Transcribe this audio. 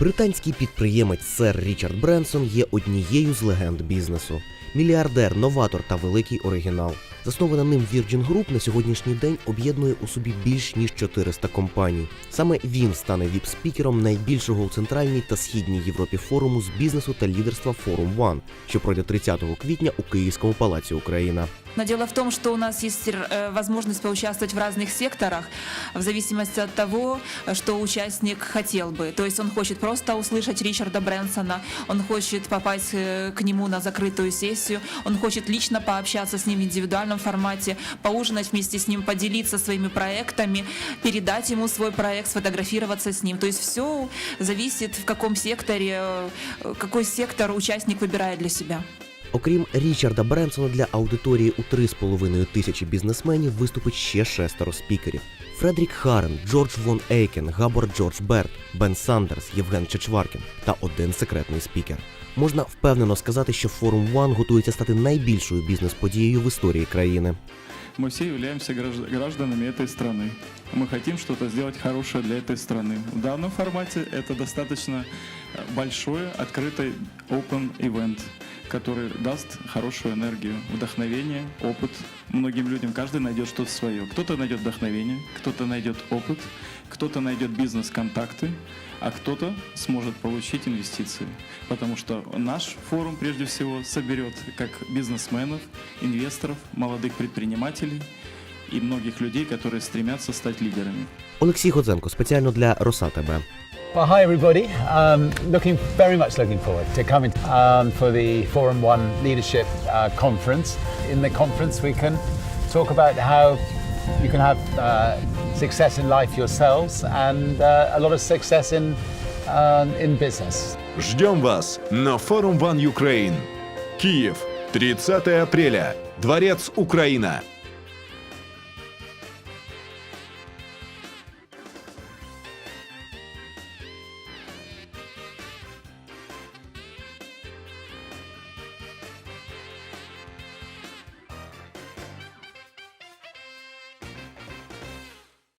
Британський підприємець сер Річард Бренсон є однією з легенд бізнесу Мільярдер, новатор та великий оригінал. Заснована ним Virgin Group на сьогоднішній день об'єднує у собі більш ніж 400 компаній. Саме він стане віп-спікером найбільшого у центральній та східній Європі форуму з бізнесу та лідерства Forum One, що пройде 30 квітня у Київському палаці Україна. Но дело в том, что у нас есть э, возможность поучаствовать в разных секторах в зависимости от того, э, что участник хотел бы. То есть он хочет просто услышать Ричарда Брэнсона, он хочет попасть э, к нему на закрытую сессию, он хочет лично пообщаться с ним в индивидуальном формате, поужинать вместе с ним, поделиться своими проектами, передать ему свой проект, сфотографироваться с ним. То есть все зависит в каком секторе, э, какой сектор участник выбирает для себя. Окрім Річарда Бренсона для аудиторії у 3,5 тисячі бізнесменів виступить ще шестеро спікерів: Фредрік Харен, Джордж Вон Ейкен, Габор Джордж Берт, Бен Сандерс, Євген Чечваркін та один секретний спікер. Можна впевнено сказати, що форум One готується стати найбільшою бізнес-подією в історії країни. Мы все являемся гражд- гражданами этой страны. Мы хотим что-то сделать хорошее для этой страны. В данном формате это достаточно э, большой, открытый open event, который даст хорошую энергию, вдохновение, опыт. Многим людям каждый найдет что-то свое. Кто-то найдет вдохновение, кто-то найдет опыт, кто-то найдет бизнес-контакты, а кто-то сможет получить инвестиции. Потому что наш форум прежде всего соберет как бизнесменов, инвесторов, молодых предпринимателей и многих людей, которые стремятся стать лидерами. Олексій Годзенко спеціально для Роса ТБ. Well, hi everybody. Um, looking very much looking forward to coming um, for the Forum One Leadership uh, Conference. In the conference, we can talk about how you can have uh, success in life yourselves and uh, a lot of success in um, in business. Ждем вас на форум One Ukraine. Киев, 30 апреля. Дворец Украина.